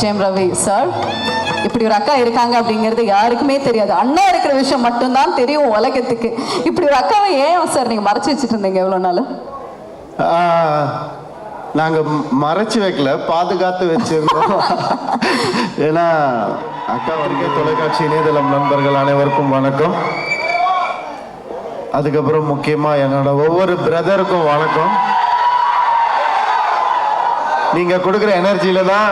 ஜெயம் Ravi sir இப்படி ஒரு அக்கா இருக்காங்க அப்படிங்கிறது யாருக்குமே தெரியாது. அண்ணா இருக்கிற விஷயம் மட்டும்தான் தெரியும் உலகத்துக்கு. இப்படி ஒரு அக்காவை ஏன் சார் நீங்க மறைச்சு வச்சுட்டு இருந்தீங்க எவ்வளவு நாள்? நாங்கள் மறைச்சு வைக்கல பாதுகாத்து வச்சிருந்தோம். ஏன்னா அக்கா வரைக்கும் தொலைக்காட்சி இணையதளம் நண்பர்கள் அனைவருக்கும் வணக்கம். அதுக்கப்புறம் முக்கியமாக என்னோட ஒவ்வொரு பிரதருக்கும் வணக்கம். நீங்கள் கொடுக்குற எனர்ஜியில தான்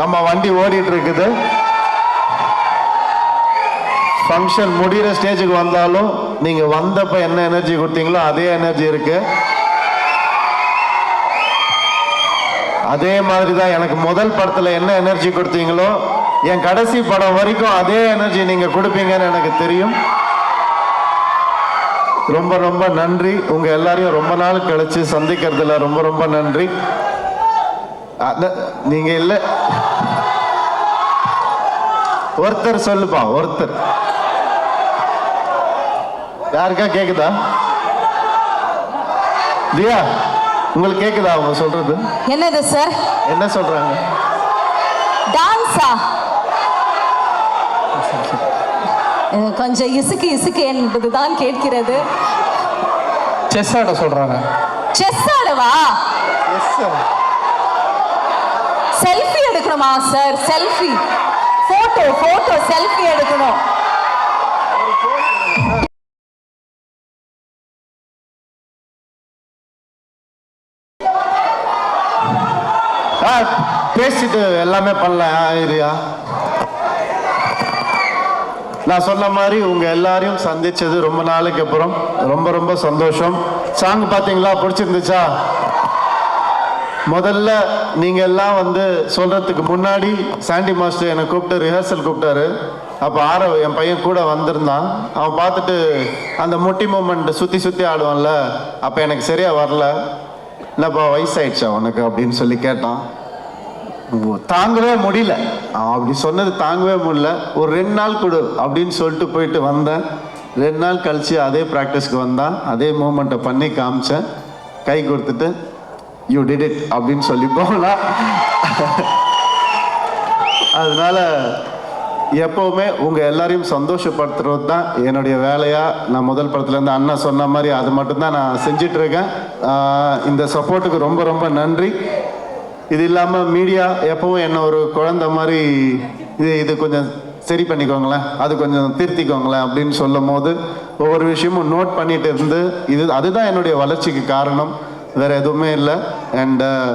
நம்ம வண்டி ஓடிட்டு இருக்குது ஃபங்க்ஷன் முடிகிற ஸ்டேஜுக்கு வந்தாலும் நீங்கள் வந்தப்போ என்ன எனர்ஜி கொடுத்தீங்களோ அதே எனர்ஜி இருக்குது அதே மாதிரி தான் எனக்கு முதல் படத்தில் என்ன எனர்ஜி கொடுத்தீங்களோ என் கடைசி படம் வரைக்கும் அதே எனர்ஜி நீங்கள் கொடுப்பீங்கன்னு எனக்கு தெரியும். ரொம்ப ரொம்ப நன்றி. உங்கள் எல்லாரையும் ரொம்ப நாள் கழித்து சந்திக்கிறதுல ரொம்ப ரொம்ப நன்றி. நீங்கள் இல்லை. ஒருத்தர் சொல்லுப்பா ஒருத்தர். யாருக்கா கேக்குதா? தியா உங்களுக்கு கேக்குதா அவங்க சொல்றது? என்னது சார் என்ன சொல்றாங்க? டான்ஸா கொஞ்சம் இசுக்கு இசுக்கு என்பதுதான் கேட்கிறது. செஸ் ஆட சொல்றாங்க செஸ் ஆடவா செல்ஃபி எடுக்கணுமா sir selfie photo photo selfie எடுக்கணும். பேசிட்டு எல்லாமே பண்ணலாம். ஆ, நான் சொன்ன மாதிரி உங்க எல்லாரையும் சந்திச்சது ரொம்ப நாளைக்கு அப்புறம். ரொம்ப ரொம்ப சந்தோஷம். சாங் பாத்தீங்களா? பிடிச்சிருந்துச்சா? முதல்ல நீங்க எல்லாம் வந்து சொல்றதுக்கு முன்னாடி சாண்டி மாஸ்டர் என்னை கூப்பிட்டு ரிஹர்சல் கூப்பிட்டாரு. அப்போ ஆரவ் என் பையன் கூட வந்திருந்தான். அவன் பார்த்துட்டு அந்த முட்டி மூமெண்ட் சுற்றி சுற்றி ஆடுவான்ல அப்போ எனக்கு சரியா வரல. என்னப்பா வயசாயிடுச்சா உனக்கு அப்படின்னு சொல்லி கேட்டான். ஓ, தாங்கவே முடியல. அவன் அப்படி சொன்னது தாங்கவே முடியல. ஒரு ரெண்டு நாள் கொடு அப்படின்னு சொல்லிட்டு போயிட்டு வந்தேன். ரெண்டு நாள் கழிச்சு அதே ப்ராக்டிஸ்க்கு வந்தான். அதே மூமெண்ட்டை பண்ணி காமிச்சேன். கை கொடுத்துட்டு யூ டிட் இட் அப்படின்னு சொல்லி போகலாம். அதனால எப்பவுமே உங்க எல்லாரையும் சந்தோஷப்படுத்துறது தான் என்னுடைய வேலையா? நான் முதல் படத்துல இருந்து அண்ணா சொன்ன மாதிரி அது மட்டும்தான் நான் செஞ்சிட்டு இருக்கேன் இந்த சப்போர்ட்டுக்கு ரொம்ப ரொம்ப நன்றி. இது இல்லாம மீடியா எப்பவும் என்ன ஒரு குழந்தை மாதிரி இது இது கொஞ்சம் சரி பண்ணிக்கோங்களேன். அது கொஞ்சம் திருத்திக்கோங்களேன் அப்படின்னு சொல்லும் போது ஒவ்வொரு விஷயமும் நோட் பண்ணிட்டு இருந்து இது அதுதான் என்னுடைய வளர்ச்சிக்கு காரணம். வேற எதுவுமே இல்லை. அண்ட் uh,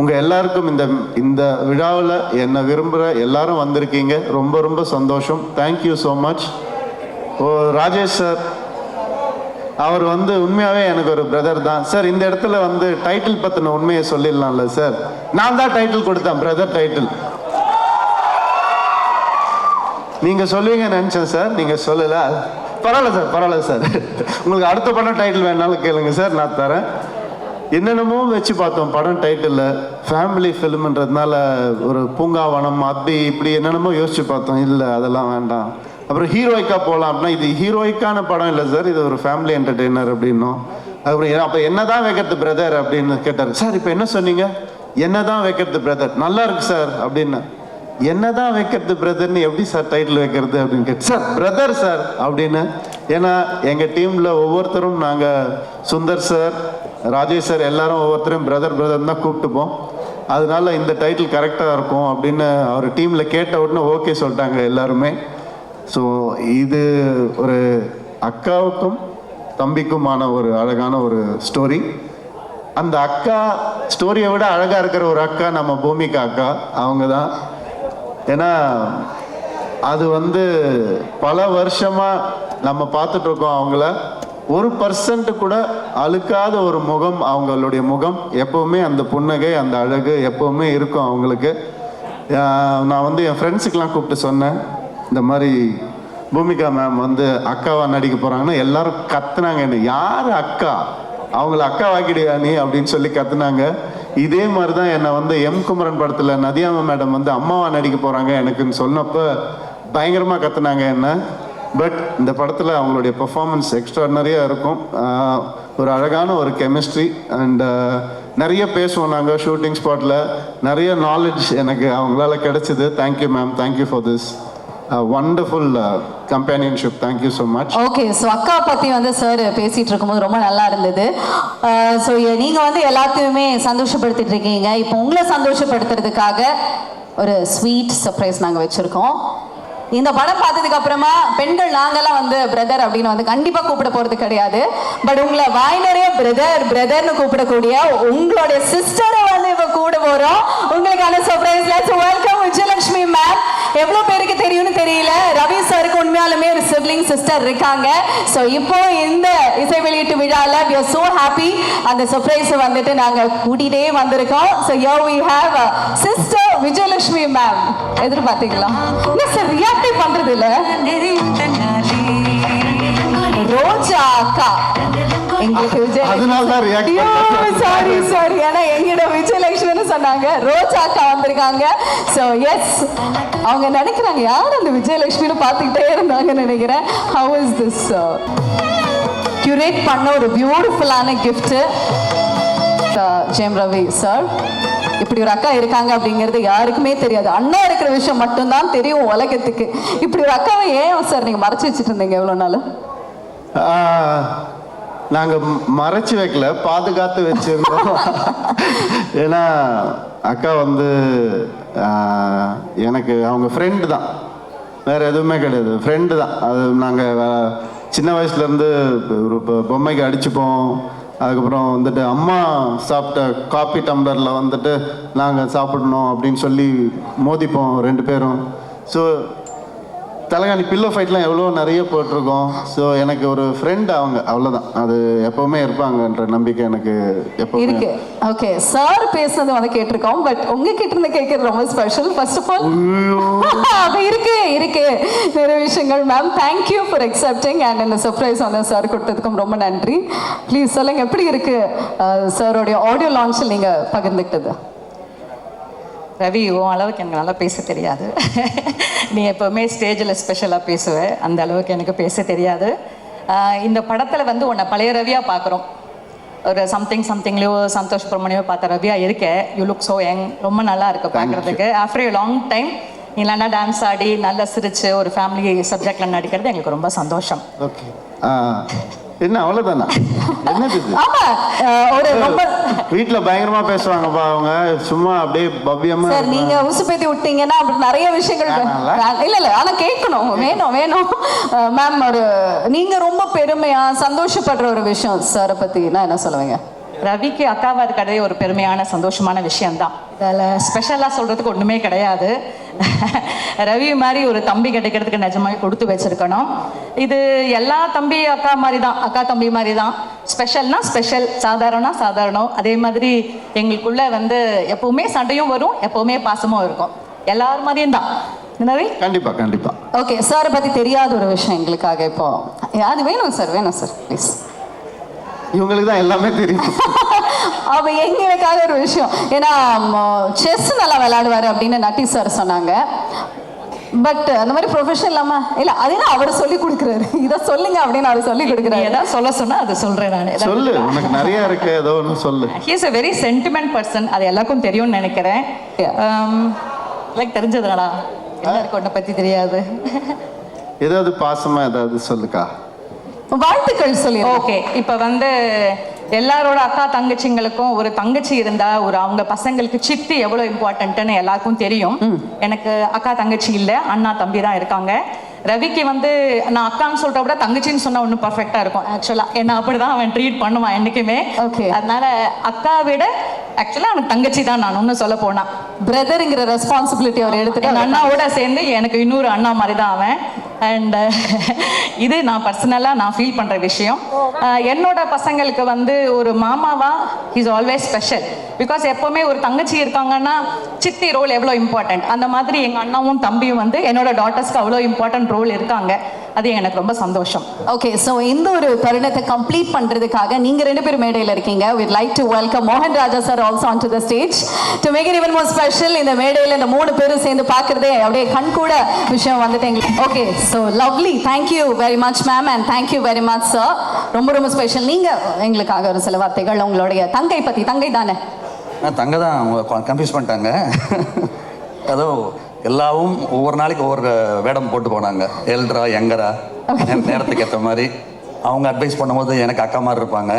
உங்க எல்லாருக்கும் இந்த இந்த விழாவில் என்னை விரும்புகிற எல்லாரும் வந்திருக்கீங்க. ரொம்ப ரொம்ப சந்தோஷம். தேங்க்யூ ஸோ மச் ஓ ராஜேஷ் சார். அவர் வந்து உண்மையாகவே எனக்கு ஒரு பிரதர் தான். சார் இந்த இடத்துல வந்து டைட்டில் பற்றின உண்மையை சொல்லிடலாம்ல சார் நான் தான் டைட்டில் கொடுத்தேன் பிரதர் டைட்டில் நீங்கள் சொல்லுவீங்க நினச்சேன் சார் நீங்கள் சொல்லலை. பரவாயில்ல சார் பரவாயில்ல சார் உங்களுக்கு அடுத்த படம் டைட்டில் வேணாலும் கேளுங்க சார் நான் தரேன். என்னென்னமோ வச்சு பார்த்தோம். படம் டைட்டிலில் ஃபேமிலி ஃபிலிம்ன்றதுனால ஒரு பூங்காவனம் அப்படி இப்படி என்னென்னமோ யோசிச்சு பார்த்தோம். இல்லை அதெல்லாம் வேண்டாம். அப்புறம் ஹீரோய்க்காக போகலாம் அப்படின்னா இது ஹீரோய்க்கான படம் இல்லை சார் இது ஒரு ஃபேமிலி என்டர்டெய்னர் அப்படின்னும். அப்புறம் அப்போ என்னதான் வைக்கிறது பிரதர் அப்படின்னு கேட்டார். சார் இப்போ என்ன சொன்னீங்க? என்ன தான் வைக்கிறது பிரதர் நல்லா இருக்கு சார் அப்படின்னு. என்னதான் வைக்கிறது பிரதர்னு எப்படி சார் டைட்டில் வைக்கிறது அப்படின்னு கேட்டு சார் பிரதர் சார் அப்படின்னு. ஏன்னா எங்கள் டீமில் ஒவ்வொருத்தரும் நாங்கள் சுந்தர் சார் ராஜேஷ் சார் எல்லாரும் ஒவ்வொருத்தரும் பிரதர் பிரதர் தான் கூப்பிட்டுப்போம். அதனால இந்த டைட்டில் கரெக்டாக இருக்கும் அப்படின்னு அவர் டீமில் கேட்ட உடனே ஓகே சொல்லிட்டாங்க எல்லாருமே. ஸோ இது ஒரு அக்காவுக்கும் தம்பிக்குமான ஒரு அழகான ஒரு ஸ்டோரி அந்த அக்கா ஸ்டோரியை விட அழகாக இருக்கிற ஒரு அக்கா நம்ம பூமிகா அக்கா அவங்க தான். ஏன்னா அது வந்து பல வருஷமா நம்ம பார்த்துட்டு இருக்கோம் அவங்கள. ஒரு பர்சன்ட் கூட அழுக்காத ஒரு முகம் அவங்களுடைய முகம் எப்பவுமே அந்த புன்னகை அந்த அழகு எப்பவுமே இருக்கும் அவங்களுக்கு. நான் வந்து என் ஃப்ரெண்ட்ஸுக்கெலாம் கூப்பிட்டு சொன்னேன். இந்த மாதிரி பூமிகா மேம் வந்து அக்காவா நடிக்க போகிறாங்கன்னா எல்லாரும் கத்துனாங்க. என்ன யார் அக்கா? அவங்கள அக்கா வாக்கிடுவா நீ? அப்படின்னு சொல்லி கத்துனாங்க. இதே மாதிரி தான் என்னை வந்து எம் குமரன் படத்தில் நதியாம மேடம் வந்து அம்மாவா நடிக்க போகிறாங்க எனக்குன்னு சொன்னப்போ பயங்கரமாக கத்துனாங்க என்ன. பட் இந்த படத்தில் அவங்களுடைய பெர்ஃபார்மன்ஸ் எக்ஸ்ட்ராடனரியாக இருக்கும். ஒரு அழகான ஒரு கெமிஸ்ட்ரி அண்ட் நிறைய பேசுவோம் நாங்கள் ஷூட்டிங் ஸ்பாட்டில் நிறைய நாலேஜ் எனக்கு அவங்களால கிடச்சிது. Thank you ma'am thank you for this wonderful companionship thank you so much okay so அக்கா பற்றி வந்து சார் பேசிகிட்டு இருக்கும்போது ரொம்ப நல்லா இருந்தது. Uh, ஸோ நீங்கள் வந்து எல்லாத்தையுமே சந்தோஷப்படுத்திட்டு இருக்கீங்க. இப்போ உங்களை சந்தோஷப்படுத்துறதுக்காக ஒரு ஸ்வீட் சர்ப்ரைஸ் நாங்கள் வச்சுருக்கோம். இந்த படம் பார்த்ததுக்கு அப்புறமா பெண்கள் நாங்கெல்லாம் வந்து பிரதர் அப்படின்னு வந்து கண்டிப்பாக கூப்பிட போகிறது கிடையாது. பட் உங்களை வாய்னரே பிரதர் பிரதர்னு கூப்பிடக்கூடிய உங்களுடைய சிஸ்டரை வந்து இப்போ கூட போறோம். உங்களுக்கான சர்ப்ரைஸ் வெல்கம் விஜயலட்சுமி மேம் எவ்வளோ பேருக்கு தெரியும்னு தெரியல. ரவி சாருக்கு உண்மையாலுமே ஒரு சிப்ளிங் சிஸ்டர் இருக்காங்க. ஸோ இப்போ இந்த இசை வெளியீட்டு விழாவில் we are so happy. அந்த சர்ப்ரைஸ் வந்துட்டு நாங்கள் கூட்டிகிட்டே வந்திருக்கோம். So you we have sister Vijayalakshmi ma'am எதிர்பார்த்தீங்களா? என்ன சார் ரியாக்டே பண்றது இல்ல ரோஜா அக்கா. எங்களுக்கு விஜய் அதனால தான். சாரி சாரி ஏன்னா எங்கிட்ட விஜயலட்சுமின்னு சொன்னாங்க. ரோஜா அக்கா வந்திருக்காங்க. ஸோ எஸ் அவங்க நினைக்கிறாங்க யார் அந்த விஜயலட்சுமின்னு பார்த்துக்கிட்டே இருந்தாங்கன்னு நினைக்கிறேன். ஹவு இஸ் திஸ் கியூரேட் பண்ண ஒரு பியூட்டிஃபுல்லான கிஃப்ட்டு ஜெயம் ரவி சார் இப்படி ஒரு அக்கா இருக்காங்க அப்படிங்கிறது யாருக்குமே தெரியாது. அண்ணா இருக்கிற விஷயம் மட்டும்தான் தெரியும் உலகத்துக்கு. இப்படி ஒரு அக்காவை ஏன் சார் நீங்கள் மறைச்சு வச்சுட்டு இருந்தீங்க எவ்வளோ நாள்? நாங்கள் மறைச்சு வைக்கல பாதுகாத்து வச்சிருந்தோம். ஏன்னா அக்கா வந்து எனக்கு அவங்க ஃப்ரெண்டு தான். வேற எதுவுமே கிடையாது. ஃப்ரெண்டு தான். அது நாங்கள் சின்ன வயசுலேருந்து ஒரு பொம்மைக்கு அடிச்சுப்போம். அதுக்கப்புறம் வந்துட்டு அம்மா சாப்பிட்ட காப்பி டம்ளரில் வந்துட்டு நாங்கள் சாப்பிடணும் அப்படின்னு சொல்லி மோதிப்போம் ரெண்டு பேரும். ஸோ தலைகாணி பில்லோ ஃபைட்லாம் எவ்வளோ நிறைய போட்டிருக்கோம். ஸோ எனக்கு ஒரு ஃப்ரெண்ட் அவங்க அவ்வளோதான் அது எப்போவுமே இருப்பாங்கன்ற நம்பிக்கை எனக்கு எப்போவுமே. இருக்கு. ஓகே சார் பேசுனது வந்து கேட்டிருக்கோம் பட் உங்ககிட்ட இருந்து கேட்கறது ரொம்ப ஸ்பெஷல் ஃபர்ஸ்ட் ஆஃப் ஆல் அது இருக்கு இருக்கு. நிறைய விஷயங்கள் ma'am thank you for accepting and இந்த சர்ப்ரைஸ் வந்து சார் கொடுத்ததுக்கும் ரொம்ப நன்றி. ப்ளீஸ் சொல்லுங்க எப்படி இருக்கு சாரோடைய ஆடியோ லான்ச்சில் நீங்க பகிர்ந்துக்கிட்டது? ரவி உன் அளவுக்கு எனக்கு நல்லா பேச தெரியாது. நீ எப்போவுமே ஸ்டேஜில் ஸ்பெஷலாக பேசுவ. அந்த அளவுக்கு எனக்கு பேச தெரியாது. இந்த படத்தில் வந்து உன்னை பழைய ரவியாக பார்க்குறோம் ஒரு சம்திங் சம்திங்லையோ சந்தோஷ் பிரமணியோ பார்த்த ரவியாக இருக்க. யூ லுக் ஸோ யங் ரொம்ப நல்லா இருக்கு பார்க்குறதுக்கு ஆஃப்டர் ஏ லாங் டைம் நீ நல்லா டான்ஸ் ஆடி நல்லா சிரிச்சு ஒரு ஃபேமிலி சப்ஜெக்டில் நடிக்கிறது எங்களுக்கு ரொம்ப சந்தோஷம். ஓகே என்ன ரொம்ப வீட்டில் பயங்கரமா பேசுவாங்கப்பா அவங்க. சும்மா அப்படியே பவ்யமா சார் நீங்க உசுப்பேத்தி விட்டீங்கன்னா அப்படி நிறைய விஷயங்கள்? இல்ல இல்ல ஆனா கேட்கணும். வேணும் வேணும். மேம் ஒரு நீங்க ரொம்ப பெருமையா சந்தோஷப்படுற ஒரு விஷயம் சாரை பத்தி நான் என்ன சொல்லுவீங்க? ரவிக்கு அக்காவா இருக்கிறதே ஒரு பெருமையான சந்தோஷமான விஷயம்தான். இதில் ஸ்பெஷலாக சொல்கிறதுக்கு ஒன்றுமே கிடையாது. ரவி மாதிரி ஒரு தம்பி கிடைக்கிறதுக்கு நிஜமாவே கொடுத்து வச்சிருக்கணும். இது எல்லா தம்பி அக்கா மாதிரி தான் அக்கா தம்பி மாதிரி தான் ஸ்பெஷல்னா ஸ்பெஷல் சாதாரணா சாதாரணம். அதே மாதிரி எங்களுக்குள்ள வந்து எப்பவுமே சண்டையும் வரும் எப்பவுமே பாசமும் இருக்கும். எல்லார் மாதிரியும் தான். என்ன ரவி? கண்டிப்பா கண்டிப்பா. ஓகே சாரை பத்தி தெரியாத ஒரு விஷயம் எங்களுக்காக இப்போ. அது வேணும் சார் வேணும் சார் ப்ளீஸ் இவங்களுக்கு தான் எல்லாமே தெரியும். அவ எங்களுக்காக ஒரு விஷயம். ஏன்னா செஸ் நல்லா விளையாடுவாரு அப்படின்னு நட்டி சார் சொன்னாங்க. பட் அந்த மாதிரி ப்ரொஃபஷன் இல்லாம இல்ல அதே அவர் சொல்லி கொடுக்குறாரு? இதை சொல்லுங்க அப்படின்னு அவர் சொல்லி கொடுக்குறாரு. ஏதாவது சொல்ல சொன்னா அதை சொல்றேன் நான். சொல்லு உனக்கு நிறைய இருக்கு ஏதோ ஒன்று சொல்லு. He's a very sentimental person அது எல்லாருக்கும் தெரியும்னு நினைக்கிறேன். லைக் தெரிஞ்சதுடா எல்லாருக்கும் உன்னை பத்தி தெரியாது. ஏதாவது பாசமா ஏதாவது சொல்லுக்கா? வாழ்த்துக்கள் சொல்லி. ஓகே இப்போ வந்து எல்லாரோட அக்கா தங்கச்சிங்களுக்கும் ஒரு தங்கச்சி இருந்தா ஒரு அவங்க பசங்களுக்கு சித்தி எவ்வளவு இம்பார்ட்டன்ட்னு எல்லாருக்கும் தெரியும். எனக்கு அக்கா தங்கச்சி இல்ல அண்ணா தம்பி தான் இருக்காங்க. ரவிக்கு வந்து நான் அக்கான்னு சொல்ற விட தங்கச்சின்னு சொன்னா ஒன்றும் பர்ஃபெக்டா இருக்கும். ஆக்சுவலா என்ன அப்படிதான் அவன் ட்ரீட் பண்ணுவான் என்னைக்குமே. Okay. அதனால அக்கா விட ஆக்சுவலா அவனுக்கு தங்கச்சி தான் நான் ஒன்றும் சொல்ல போனா. பிரதருங்கிற ரெஸ்பான்சிபிலிட்டி அவர் எடுத்துட்டு அண்ணாவோட சேர்ந்து எனக்கு இன்னொரு அண்ணா மாதிரி தான் அவன். அண்ட் இது நான் பர்சனலாக நான் ஃபீல் பண்ணுற விஷயம். என்னோட பசங்களுக்கு வந்து ஒரு மாமாவா இஸ் ஆல்வேஸ் ஸ்பெஷல் பிகாஸ் எப்போவுமே ஒரு தங்கச்சி இருக்காங்கன்னா சித்தி ரோல் எவ்வளோ இம்பார்ட்டன்ட் அந்த மாதிரி எங்கள் அண்ணாவும் தம்பியும் வந்து என்னோட டாட்டர்ஸ்க்கு அவ்வளோ இம்பார்ட்டன்ட் ரோல் இருக்காங்க. அது எனக்கு ரொம்ப சந்தோஷம். ஓகே ஸோ இந்த ஒரு தருணத்தை கம்ப்ளீட் பண்ணுறதுக்காக நீங்கள் ரெண்டு பேரும் மேடையில் இருக்கீங்க. வித் லைக் டு வெல்கம் மோகன் Raja sir also on to the stage to make it even more special இந்த மேடையில் இந்த மூணு பேரும் சேர்ந்து பார்க்குறதே அப்படியே கண் கூட விஷயம் வந்துட்டு எங்களுக்கு. Okay so lovely thank you very much ma'am and thank you very much sir ரொம்ப ரொம்ப ஸ்பெஷல் நீங்கள் எங்களுக்காக ஒரு சில வார்த்தைகள் உங்களுடைய தங்கை பற்றி தங்கை தானே? நான் தங்க தான் கன்ஃபியூஸ் பண்ணிட்டாங்க. அதோ எல்லாவும் ஒவ்வொரு நாளைக்கு ஒவ்வொரு வேடம் போட்டு போனாங்க. எல்ட்ரா யங்கரா நேரத்துக்கு ஏற்ற மாதிரி. அவங்க அட்வைஸ் பண்ணும்போது எனக்கு அக்கா மாதிரி இருப்பாங்க.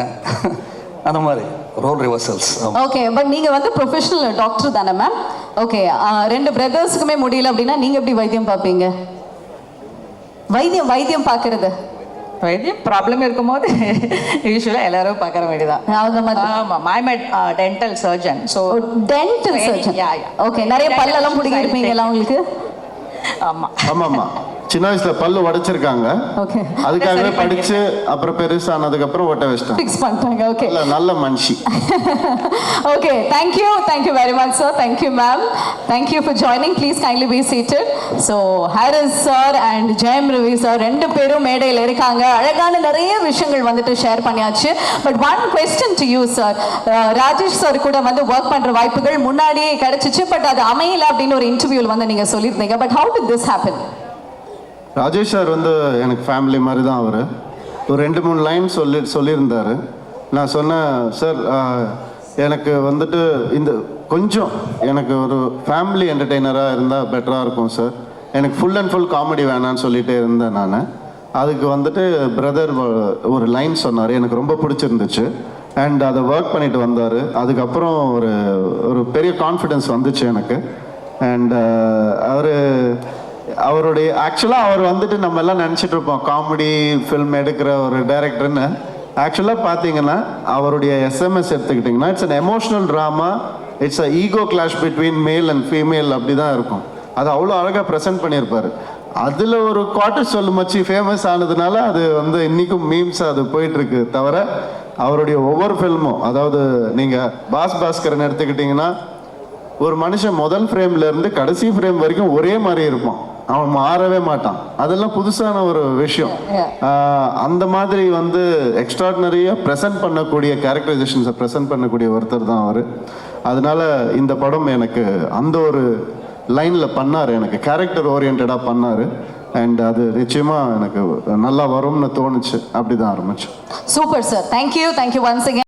அந்த மாதிரி. ரோல் ரிவர்சல்ஸ் ஓகே பட் நீங்க வந்து ப்ரொஃபஷனல் டாக்டர் தானே மேம் ஓகே ரெண்டு பிரதர்ஸுக்குமே முடியல அப்படின்னா நீங்க எப்படி வைத்தியம் பார்ப்பீங்க? வைத்தியம் வைத்தியம் பார்க்கறது. வைத்தியம் ப்ராப்ளம் இருக்கும்போது யூஸ்வலாக எல்லாரும் பார்க்குற வேண்டியதான் அந்த மாதிரி. ஆமாம் மைமெட் dental surgeon so dental surgeon Yeah, yeah. Okay நிறைய பல்லெல்லாம் பிடிக்க இருப்பீங்களா உங்களுக்கு? ஆமாம் ஆமாம்மா. சின்ன வயசுல பல்லு உடைச்சிருக்காங்க ஓகே அதுக்காகவே படிச்சு அப்புறம் பெருசானதுக்கு அப்புறம் ஒட்ட வச்சிட்டாங்க ஃபிக்ஸ் பண்ணிட்டாங்க. ஓகே நல்ல மனுஷி. Okay. Thank you. Thank you very much sir. Thank you ma'am. Thank you for joining. Please kindly be seated. So harris sir and Jayam Ravi sir ரெண்டு பேரும் மேடையில் இருக்காங்க. அழகான நிறைய விஷயங்கள் வந்துட்டு ஷேர் பண்ணியாச்சு. But one question to you sir Rajesh sir கூட வந்து ஒர்க் பண்ற வாய்ப்புகள் முன்னாடியே கிடைச்சிச்சு. பட் அது அமையல அப்படின்னு ஒரு இன்டர்வியூல வந்து நீங்க சொல்லியிருந்தீங்க. But how did this happen Rajesh sir வந்து எனக்கு ஃபேமிலி மாதிரி தான் அவர். ஒரு ரெண்டு மூணு லைன் சொல்லி சொல்லியிருந்தாரு. நான் சொன்னேன் சார் எனக்கு வந்துட்டு இந்த கொஞ்சம் எனக்கு ஒரு ஃபேமிலி என்டர்டெய்னராக இருந்தால் பெட்டராக இருக்கும் சார் எனக்கு ஃபுல் அண்ட் ஃபுல் காமெடி வேணான்னு சொல்லிகிட்டே இருந்தேன் நான். அதுக்கு வந்துட்டு பிரதர் ஒரு லைன் சொன்னார். எனக்கு ரொம்ப பிடிச்சிருந்துச்சு. அண்ட் அதை ஒர்க் பண்ணிட்டு வந்தார். அதுக்கப்புறம் ஒரு ஒரு பெரிய கான்ஃபிடென்ஸ் வந்துச்சு எனக்கு. அண்ட் அவர் அவருடைய ஆக்சுவலாக அவர் வந்துட்டு நம்ம எல்லாம் நினச்சிட்டு இருப்போம் காமெடி ஃபில்ம் எடுக்கிற ஒரு டைரக்டர்னு ஆக்சுவலாக பார்த்தீங்கன்னா அவருடைய எஸ்எம்எஸ் எடுத்துக்கிட்டிங்கன்னா it's an emotional drama it's a ego clash between male and female அப்படி தான் இருக்கும். அது அவ்வளோ அழகாக ப்ரெசென்ட் பண்ணியிருப்பார். அதில் ஒரு குவார்டர் சொல்லு மச்சி ஃபேமஸ் ஆனதுனால அது வந்து இன்றைக்கும் மீம்ஸ் அது போயிட்டுருக்கு. தவிர அவருடைய ஒவ்வொரு ஃபில்மும் அதாவது நீங்கள் பாஸ் பாஸ்கரன் எடுத்துக்கிட்டிங்கன்னா ஒரு மனுஷன் முதல் ஃப்ரேம்லேருந்து கடைசி ஃப்ரேம் வரைக்கும் ஒரே மாதிரி இருப்பான். அவன் மாறவே மாட்டான். அதெல்லாம் புதுசான ஒரு விஷயம். அந்த மாதிரி வந்து எக்ஸ்ட்ராடினரியா ப்ரெசென்ட் பண்ணக்கூடிய கேரக்டரைசேஷன்ஸை ப்ரெசென்ட் பண்ணக்கூடிய ஒருத்தர் தான் அவர். அதனால இந்த படம் எனக்கு அந்த ஒரு லைன்ல பண்ணார். எனக்கு கேரக்டர் ஓரியன்டாக பண்ணார். அண்ட் அது நிச்சயமா எனக்கு நல்லா வரும்னு தோணுச்சு. அப்படிதான் ஆரம்பிச்சு super sir thank you thank you once again.